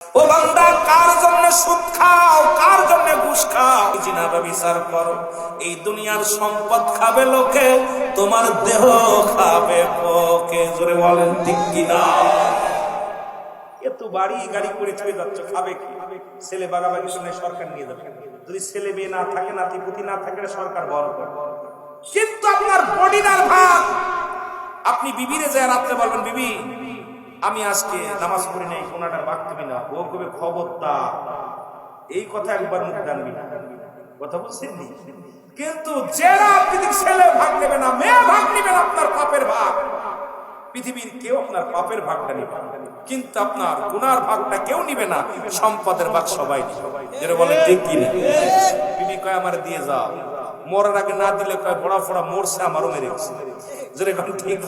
ও বান্দা, কার জন্য সুদ খাও, কার জন্য ঘুষ খাও? জিনাবা বিচার করো। এই দুনিয়ার সম্পদ খাবে লোকে, তোমার দেহ খাবে পোকে জোরে বলেন, ঠিক কিনা? বাড়ি গাড়ি করে চলে যাচ্ছে, খাবে কি? ছেলে বাগাবাগি শুনে সরকার নিয়ে যদি ছেলে মেয়ে না থাকে, নাতিপুতি না থাকে সরকার বড় করে কিন্তু আপনার বডিনার আপনি বিবিরে যায় রাত্রে বলবেন, বিবি আমি আজকে নামাজ পড়ি নাই কোনাটার ভাগ তুমি না ও কবে খবরদার এই কথা একবার মুখ জানবি না কথা বলছেন? কিন্তু যারা আপনি ছেলে ভাগ নেবে না, মেয়ে ভাগ নেবেন আপনার পাপের ভাগ পৃথিবীর কেউ আপনার পাপের ভাগটা নিবে। কিন্তু আপনার গুনার ভাগটা কেউ নিবে না, সম্পদের ভাগ সবাই নিবে। বলে ঠিক কি না বিবি কয় আমার দিয়ে যাও মরার আগে না দিলে কয়, বড়া ফোড়া মরছে, আমারও মেরে গেছে। ঠিক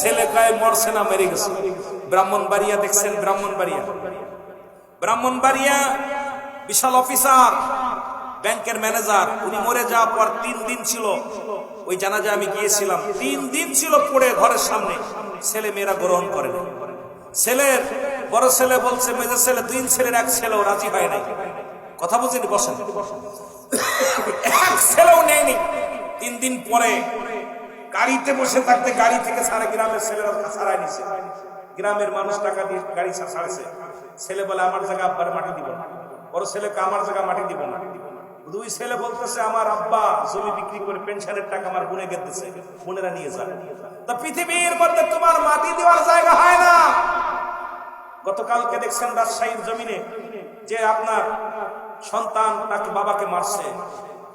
ছেলে কয়, মরছে না, মেরে গেছে। ব্রাহ্মণ বাড়িয়া দেখছেন ব্রাহ্মণ বাড়িয়া ব্রাহ্মণ বাড়িয়া বিশাল অফিসার, ব্যাংকের ম্যানেজার, উনি মরে যাওয়ার পর তিন দিন ছিল। ওই জানাজা আমি গিয়েছিলাম। তিন দিন ছিল পড়ে ঘরের সামনে। ছেলে মেয়েরা গ্রহণ করে নাই। ছেলের বড় ছেলে বলছে মেজর ছেলে, দুই ছেলের এক ছেলেও রাজি হয় নাই। কথা বুঝিনি বসেন। এক ছেলেও নেয়নি। তিন দিন পরে গাড়িতে বসে থাকতে গাড়ি থেকে সারা গ্রামের ছেলেরা ছাড়াই নিছে। গ্রামের মানুষ টাকা দিয়ে গাড়ি ছা- ছেলে বলে, আমার জায়গা আব্বার মাটি দিব না। বড় ছেলেকে আমার জায়গা মাটি দিব না। দুই ছেলে বলতেছে, আমার আব্বা জমি বিক্রি করে পেনশনের টাকা আমার গুনে গেতেছে বোনেরা নিয়ে যায় তা পৃথিবীর মধ্যে তোমার মাটি দেওয়ার জায়গা হয় না। গতকালকে দেখছেন রাজশাহীর জমিনে যে আপনার সন্তান তাকে বাবাকে মারছে।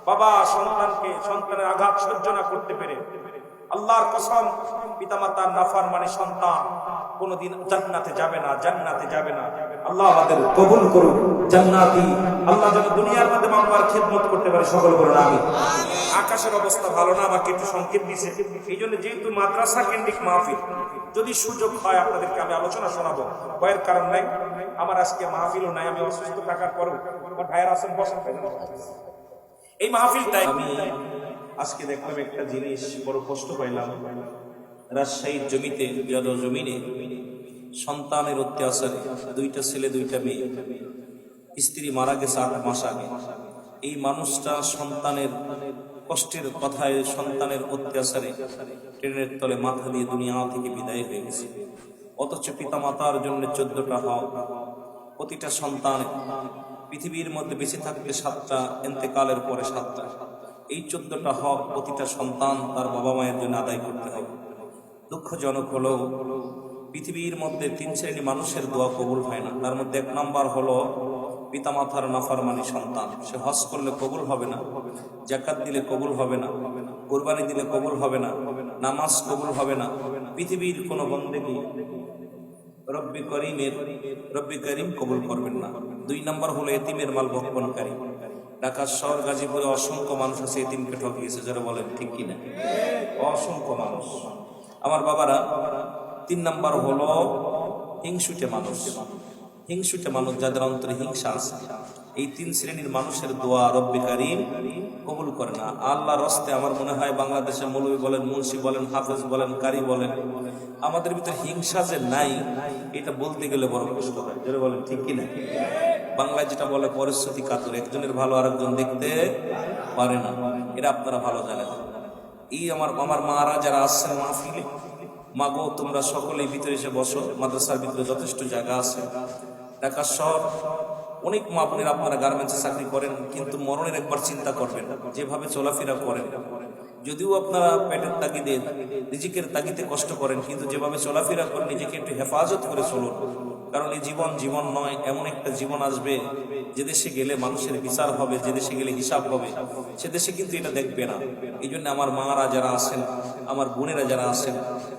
বাবা সন্তানকে সন্তানের আঘাত সহ্য না করতে পেরে আল্লাহর কসম পিতামাতার নাফার মানে সন্তান। কোনোদিন জান্নাতে যাবে না জান্নাতে যাবে না। আল্লাহ আমাদের কবুল করুক জান্নাতি। আল্লাহ যেন দুনিয়ার মধ্যে বাংলার খেদমত করতে পারে সকল বলুন আমি আকাশের অবস্থা ভালো না আমাকে একটু সংকেত দিছে এই জন্য যেহেতু মাদ্রাসা কেন্দ্রিক মাহফিল যদি সুযোগ হয় আপনাদেরকে আমি আলোচনা শোনাবো। ভয়ের কারণ নাই আমার আজকে মাহফিলও নাই আমি অসুস্থ থাকার পরেও আমার ভাইয়ের আছেন বসেন এই মাহফিলটাই আমি আজকে দেখলাম একটা জিনিস বড় কষ্ট পাইলাম। রাজশাহীর জমিতে যাদব জমিনে সন্তানের অত্যাচারে দুইটা ছেলে, দুইটা মেয়ে। স্ত্রী মারা গেছে আট মাস আগে। এই মানুষটা সন্তানের কষ্টের কথায়, সন্তানের অত্যাচারে ট্রেনের তলে মাথা দিয়ে দুনিয়া থেকে বিদায় হয়ে গেছে। অথচ পিতা মাতার জন্য চোদ্দটা হক। প্রতিটা সন্তান পৃথিবীর মধ্যে বেঁচে থাকলে সাতটা এতেকালের পরে সাতটা। এই চোদ্দটা হক প্রতিটা সন্তান তার বাবা মায়ের জন্য আদায় করতে হবে। দুঃখজনক হলো, পৃথিবীর মধ্যে তিন শ্রেণি মানুষের দোয়া কবুল হয় না। তার মধ্যে এক নাম্বার হলো পিতামাতার নাফারমানি সন্তান। সে হজ করলে কবুল হবে না জাকাত দিলে কবুল হবে না, কোরবানি দিলে কবুল হবে না, নামাজ কবুল হবে না। পৃথিবীর কোনো বন্দেগী রব্বি করিমের, রব্বি করিম কবুল করবেন না। দুই নাম্বার হলো এতিমের মাল ভক্ষণকারী ঢাকা শহর গাজীপুরে অসংখ্য মানুষ আছে এতিমকে ঠকিয়েছে, যারা বলেন ঠিক কিনা? অসংখ্য মানুষ। আমার বাবারা, তিন নাম্বার হলো হিংসুটে মানুষ। হিংসুটে মানুষ, যাদের অন্তরে হিংসা আছে। এই তিন শ্রেণির মানুষের দোয়া রব্বি কারিম কবুল করে না। আল্লাহর রস্তে আমার মনে হয় বাংলাদেশে মৌলবী বলেন, মুন্সি বলেন, হাফেজ বলেন, কারি বলেন, আমাদের ভিতরে হিংসা যে নাই, এটা বলতে গেলে বড় কষ্ট হয়। যেটা বলেন, ঠিক কিনা? বাংলায় যেটা বলে, পরিস্থিতি কাতর, একজনের ভালো আরেকজন দেখতে পারে না। এটা আপনারা ভালো জানেন। এই আমার আমার মারা যারা আসছেন মাহফিলে, মাগো, তোমরা সকলেই ভিতরে এসে বসো, মাদ্রাসার ভিতরে যথেষ্ট জায়গা আছে। ঢাকা শহর অনেক মা বোনের আপনারা গার্মেন্টসে চাকরি করেন, কিন্তু মরণের একবার চিন্তা করবেন, যেভাবে চলাফেরা করেন। যদিও আপনারা পেটের তাগিদে, নিজেকের তাগিদে কষ্ট করেন, কিন্তু যেভাবে চলাফেরা করেন, নিজেকে একটু হেফাজত করে চলুন। কারণ এই জীবন জীবন নয়, এমন একটা জীবন আসবে, যে দেশে গেলে মানুষের বিচার হবে, যে দেশে গেলে হিসাব হবে, সে দেশে কিন্তু এটা দেখবে না। এই জন্য আমার মারা যারা আছেন, আমার বোনেরা যারা আছেন,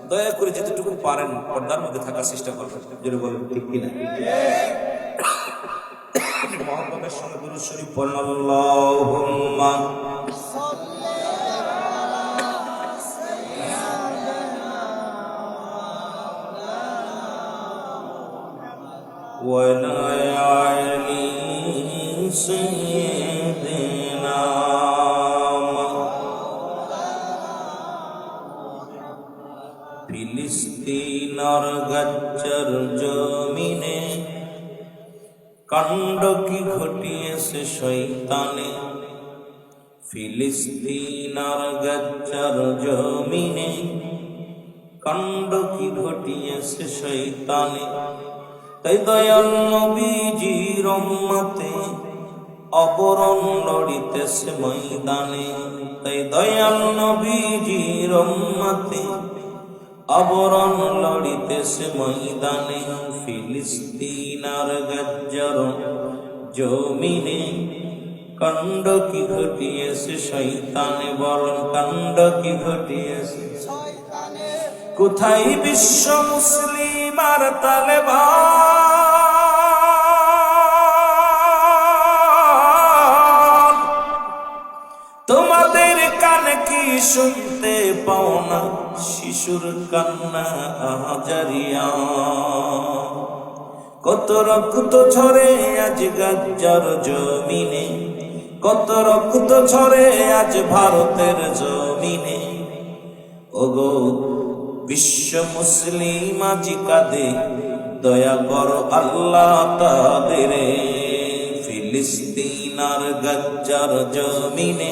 দয়া করে যেতটুকু পারেন, পর্দার মধ্যে থাকার চেষ্টা করবেন। যদি বলেন, ঠিক কিনা? মহব্বতের সঙ্গে গুরু শরীফ পড়েন আল্লাহুম্মা ولا علي سيدنا কাণ্ড কি ঘটিয়েছে শৈতানে ফিলিস্তিন আর গজ্জার জমিনে কাণ্ড কি ঘটিয়েছে শৈতানে তাই দয়াল নবীজির উম্মতে অবরণ লড়িতেছে ময়দানে। তাই দয়াল নবীজির উম্মতে অবরণ লড়িতেছে ময়দানে। ফিলিস্তিন আর গজ্জর জমিনে কাণ্ড কি ঘটিয়েছে? শৈতানে বলন কাণ্ড কি ঘটিয়েছে? কোথায় বিশ্ব মুসলিম আর তালেবান তোমাদের কানে কি শুনতে পাও না? শিশুর কান্না আহাজারিয়া কত রক্ত ঝরে আজ গাজ্জার জমিনে? কত রক্ত ঝরে আজ ভারতের জমিনে? ওগো, বিশ্ব মুসলিম আজি কাঁদে, দয়া করো আল্লাহ তাদের ফিলিস্তিন আর গজ্জার জমিনে।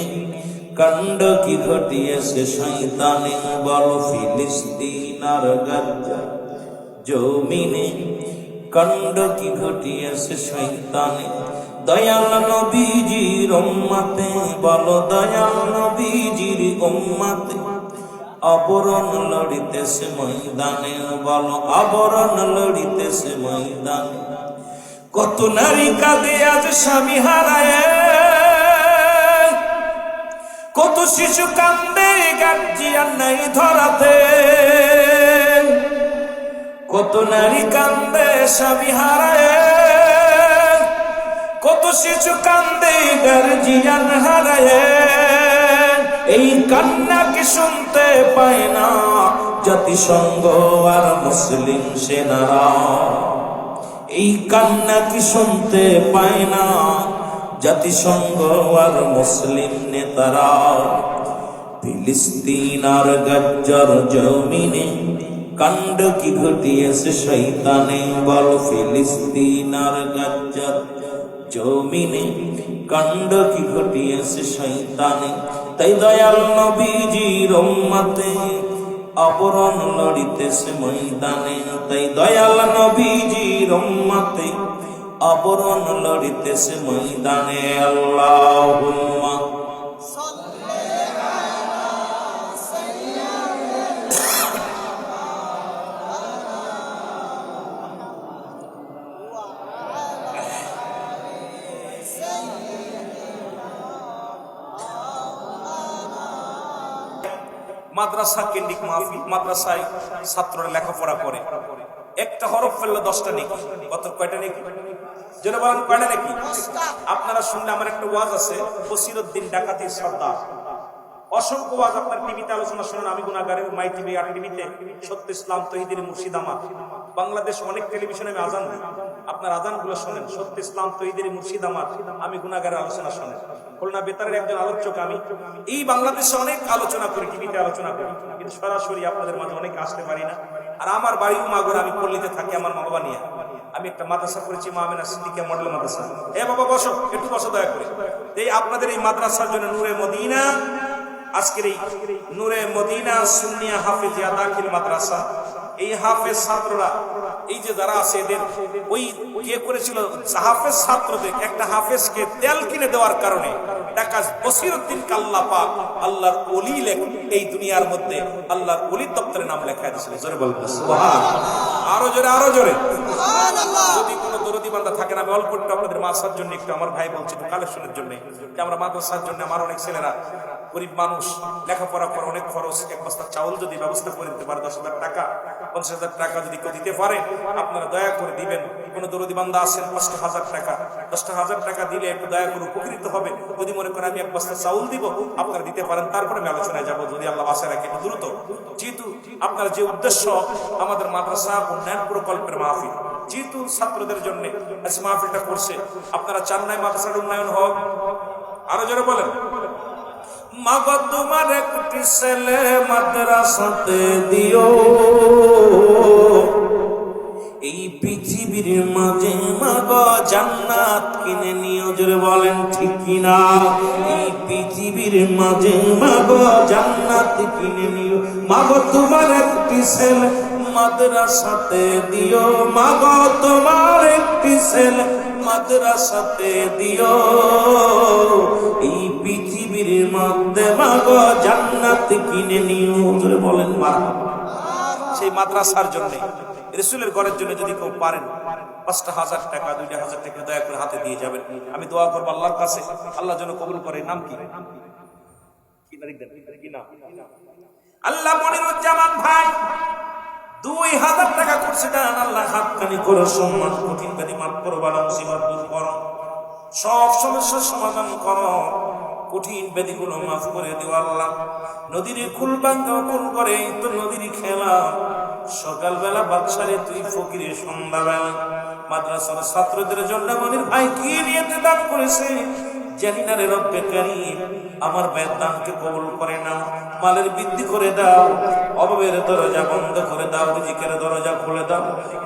কাণ্ড কি ঘটিয়েছে শৈতানে বলো ফিলিস্তিন আর গজ্জার জমিনে? কাণ্ড কি ঘটিয়েছে শৈতানে দয়াল নবীজির উম্মাতে, বলো দয়াল নবীজির উম্মাতে, আবরণ লড়িতেছে ময়দানে, বলো আবরণ লড়িতেছে ময়দানে। কত নারী কাঁদে আজ স্বামী হারায়। কত শিশু কান্দে গার্জিয়ান নাই ধরাতে। কত নারী কান্দে স্বামী হারায়, কত শিশু কান্দে গার্জিয়ান হারায়। এই কান্না কি শুনতে পায় না, জাতিসংঘ আর মুসলিম সেনারা। এই কান্না কি শুনতে পায় না, জাতিসংঘ আর মুসলিম নেতারা। ফিলিস্তিন আর গজ্জর জমিনে কাণ্ড কি ঘটিয়েছে শৈতানে বল ফিলিস্তিন আর গজ্জর জমিনে কাণ্ড কি ঘটিয়েছে শৈতানে তাই দয়াল নবীজির উম্মতে অবরণ লড়িতেছে ময়দানে। তাই দয়াল নবীজির উম্মতে অবরণ লড়িতেছে ময়দানে। আল্লাহুম্মা মাদ্রাসা কেন্দ্রিক মাহফিল মাদ্রাসায় ছাত্ররা লেখাপড়া করে। একটা হরফ ফেললে দশটা নেকি? কত কয়টা নেকি? যেন বলেন, কয়টা আপনারা শুনলে আমার একটা ওয়াজ আছে বসিরুদ্দিন ডাকাতি সর্দার। অসংখ্য ওয়াজ আপনার টিভিতে আলোচনা শুনেন, আমি গুনাগারের মাই টিভি, আর টিভিতে সত্য ইসলাম তহিদির মুর্শিদাবাদ বাংলাদেশ অনেক টেলিভিশনে আমি আজান দিই। আপনার আজানগুলো শোনেন, সত্য ইসলাম তহিদির মুর্শিদাবাদ আমি গুনাগারের আলোচনা শোনেন। খুলনা বেতারের একজন আলোচক আমি। এই বাংলাদেশে অনেক আলোচনা করি, টিভিতে আলোচনা করি। কিন্তু সরাসরি আপনাদের মাঝে অনেক আসতে পারি না। আর আমার বাড়ি মাগর আমি পল্লীতে থাকি, আমার মা বাবা নিয়ে। আমি একটা মাদ্রাসা করেছি, মা আমিনা সিদ্দিকিয়া মডেল মাদ্রাসা। এ বাবা, বসো, একটু বসো, দয়া করে। এই আপনাদের এই মাদ্রাসার জন্য নূরে মদিনা, আজকের এই নূরে মদিনা সুন্নিয়া হাফিজিয়া দাখিল মাদ্রাসা। এই হাফেজ ছাত্ররা এই যে যারা আছে এদের ওই কে করেছিল হাফেজ ছাত্রদের একটা হাফেজকে তেল কিনে দেওয়ার কারণে টাকা বসিরুদ্দিন কাল্লা পাক আল্লাহর অলি লেখ এই দুনিয়ার মধ্যে আল্লাহর অলি দপ্তরে নাম লেখা দিয়েছিল। জোরে বলব আরও জোরে আরও জোরে। যদি কোনো দরদি বান্ধা থাকে না আমি অল্প একটু আপনাদের মাসার জন্য একটু আমার ভাই বলছি কালেকশনের জন্য। যে আমরা মাদ্রাসার জন্য আমার অনেক ছেলেরা গরিব মানুষ লেখাপড়া করে অনেক খরচ এক বস্তা চাউল যদি ব্যবস্থা করে দিতে পারে দশ হাজার টাকা পঞ্চাশ হাজার টাকা যদি কেউ দিতে পারে, আপনারা দয়া করে দিবেন। কোনো দরদি বান্ধা আছেন পাঁচটা হাজার টাকা। দশটা হাজার টাকা দিলে একটু দয়া করে উপকৃত হবে। যদি মনে করেন আমি এক বস্তা চাউল দিব, আপনারা দিতে পারেন, তারপরে আমি আলোচনায় যাব, যদি আল্লাহ বাসে রাখে দ্রুত। যেহেতু আপনার যে উদ্দেশ্য, আমাদের মাদ্রাসা উন্নয়ন প্রকল্পের মাহফিল। যেহেতু ছাত্রদের জন্য মাহফিলটা করছে, আপনারা চান নাই মাদ্রাসার উন্নয়ন হোক, আরও জোরে বলেন। মাগো, তোমার একটি ছেলে মাদ্রাসাতে দিও। এই পৃথিবী পৃথিবীর মাঝে মাগ, জান্নাত কিনে নিয়ে জোরে বলেন ঠিক কিনা? এই পৃথিবীর মাঝে মাগ, জান্নাত কিনে নিও। মাগ, তোমার একটি ছেলে মাদ্রাসাতে দিও। মাগ, তোমার একটি ছেলে মাদ্রাসাতে দিও। এই পৃথিবীর মধ্যে জান্নাত কিনে বলেন সেই মাদ্রাসার জন্য ঘরের জন্য যদি কেউ পারেন, পাঁচটা হাজার টাকা, দুইটা হাজার টাকা দয়া করে হাতে দিয়ে যাবেন। আমি দোয়া করব আল্লাহর কাছে। আল্লাহ যেন কবুল করে। নাম কি? আল্লাহ মনিরুজ্জামান ভাই, দুই হাজার টাকা করছে। দান আল্লাহ সম্মান, কঠিন ব্যাধি মাফ করো। সব সমস্যার সমাধান করো। কঠিন ব্যাধিগুলো মাফ করে দেওয়া আল্লাহ। নদীর কুল বাঙ্গা কুল করে তো নদীর খেলা। সকালবেলা বাচ্চারে তুই ফকিরে সন্ধ্যাবেলা। মাদ্রাসার ছাত্রদের জন্য মনির ভাই কি নিয়ে দান করেছে? জানি না রে আমার বেদানকে কবুল করে নাও মালের বৃদ্ধি করে দাও, অভাবের দরজা বন্ধ করে দাও, রিজিকের দরজা খুলে দাও,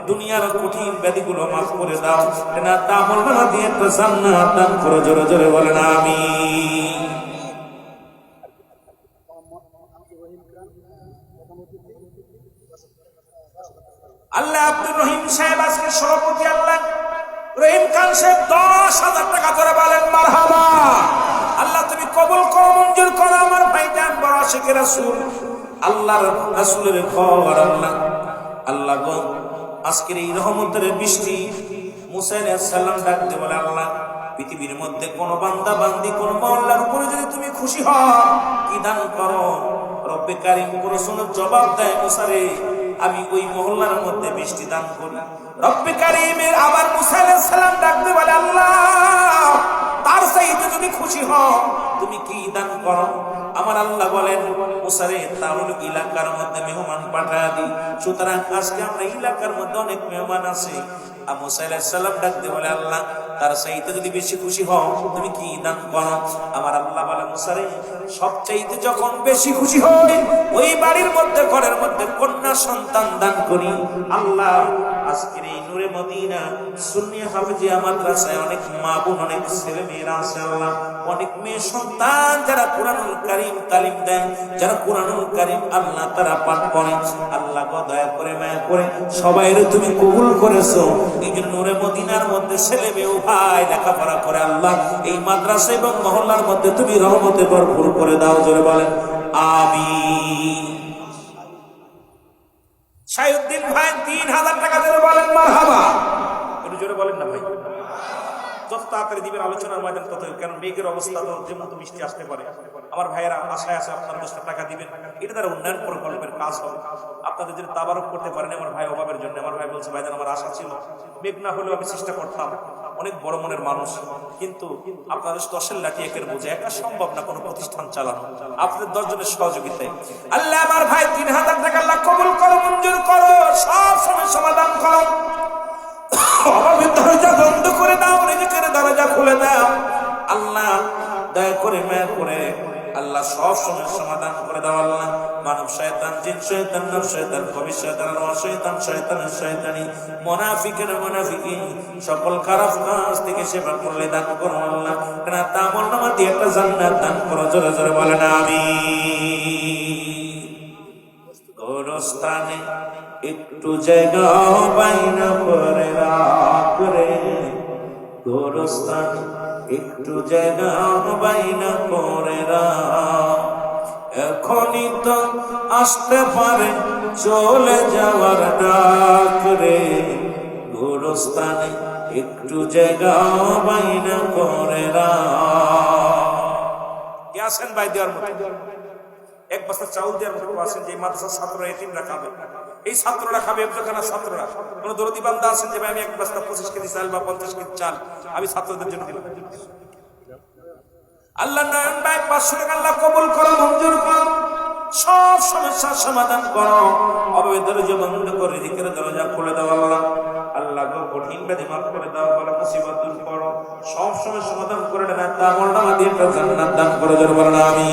দুনিয়ার কঠিন ব্যাধিগুলো মাফ করে দাও। না তামল মালা দিয়ে একটা জান্নাত দান করে, জোরে জোরে বলেন আমি আল্লাহ আব্দুর রহিম সাহেব আজকে সভাপতি আল্লাহ রহিম খান সাহেব, দশ হাজার টাকা ধরে বলেন, মারহাবা। আল্লাহ, তুমি কবুল করো, মঞ্জুর করো, আমার ভাইজান বড় আশিক রাসূল। আল্লাহর রাসূলের ঘর, আল্লাহ। আল্লাহ গো, আজকের এই রহমতের বৃষ্টি, মুসা আলাইহিস সালাম ডাক দিয়ে বলে, আল্লাহ, পৃথিবীর মধ্যে কোন বান্দা, বান্দি, কোন মহল্লার উপরে যদি তুমি খুশি হও, কি দান করো? রব্বে কারিম প্রশ্নের জবাব দেয় মুসারে আমি ওই মহল্লার মধ্যে বৃষ্টি দান করি। রব্বে কারিমের আবার মুসা আলাইহিস সালাম ডাকতে বলে, আল্লাহ, তার চাইতে যদি খুশি হও। তুমি কি দান করো? আমার আল্লাহ বলেন মুসারে তাহলে এলাকার মধ্যে মেহমান পাঠায় দিই সুতরাং আজকে আমরা এলাকার মধ্যে অনেক মেহমান আছে। আর মুসা সালাম ডাকতে বলে, আল্লাহ, তার চাইতে যদি বেশি খুশি হও, তুমি কি দান করো? আমার আল্লাহ বলে মুসারে সবচাইতে যখন বেশি খুশি হই, ওই বাড়ির মধ্যে, ঘরের মধ্যে কন্যা সন্তান দান করি। আল্লাহ আজকের এই নূরে মদিনা সুন্নি হাফিজিয়া মাদ্রাসায় অনেক মা বোন, অনেক ছেলে মেয়েরা আছে আল্লাহ। অনেক মেয়ে সন্তান যারা কোরআনুল কারিম তালিম দেন যারা কোরআনুল কারিম আল্লাহ তারা পাঠ করে আল্লাহ দয়া করে মায়া করে সবাইরে তুমি কবুল করেছ। এই নূরে মদিনার মধ্যে ছেলে মেয়ে ভাই লেখাপড়া করে আল্লাহ, এই মাদ্রাসা এবং মহল্লার মধ্যে তুমি রহমতে ভরপুর করে দাও, জোরে বলেন, আমিন। শাহিউদ্দিন ভাই তিন হাজার টাকা ধরে বলেন মার একটু জোরে বলেন না ভাই। যত তাড়াতাড়ি দিবেন, আলোচনার ময়দান তত কারণ মেঘের অবস্থা তো যে মতো মিষ্টি আসতে পারে। আমার ভাইয়েরা আশায় আছে আপনার দশটা টাকা দিবেন। এটা তারা উন্নয়ন প্রকল্পের কাজ হবে। আপনাদের যদি তাবারক করতে পারেন, আমার ভাই অভাবের জন্য। আমার ভাই বলছে ভাইজান আমার আশা ছিল, মেঘ না হলেও আমি চেষ্টা করতাম। অনেক বড় মনের মানুষ। কিন্তু আপনাদের দশের লাঠি একের বোঝে। একটা সম্ভব না কোনো প্রতিষ্ঠান চালানো। আপনাদের দশজনের সহযোগিতায়। আল্লাহ আমার ভাই, তিন হাজার টাকা আল্লাহ কবুল করো, মঞ্জুর করো। সব সময় সমাধান করো। অভাবের দরজা বন্ধ করে দাও, নিজেকে দরজা খুলে দাও। আল্লাহ, দয়া করে, মায়া করে আল্লাহ সব সময় সমাধান করে দাও আল্লাহ। মানব শয়তান, জিন শয়তান, নর শয়তান কবি শয়তান আর শয়তান, শয়তানের শয়তানি, মুনাফিকের মুনাফিকি সকল খারাপ কাজ থেকে সেবা করলে দান করো আল্লাহ। কেন তামল নামা দিয়ে একটা জান্নাত দান করো। জোরে জোরে বলেন আমি গোরস্থানে একটু জায়গা বাইনা করে রাখরে গোরস্থানে একটু জায়গা বাইনা করে এখনই তো আসতে পারে, চলে যাওয়ার ডাক রে। গোরস্থানে একটু জায়গা বাইনা করে আসেন ভাই দেওয়ার এক বস্তা চাউল দেওয়ার মতো আছেন যে মাদ্রাসার ছাত্ররা এতিমরা খাবে। এই ছাত্ররা খাবে একখানা ছাত্ররা। কোন দরদি আছেন যে আমি এক বস্তা পঁচিশ কেজি চাল বা পঞ্চাশ কেজি চাল, আমি ছাত্রদের জন্য দিলাম। আল্লাহ নয়ন ভাই, পাঁচশো টাকা আল্লাহ কবুল করো, মঞ্জুর করো। সব সমস্যার সমাধান করো। অভাবে দরজা বন্ধ করে দিকের দরজা খুলে দাও আল্লাহ। আল্লাহ কঠিন ব্যাধি মাফ করে দাও বলা মুসিবত দূর করো। সব সময় সমাধান করে তা দিয়ে দান করে আমি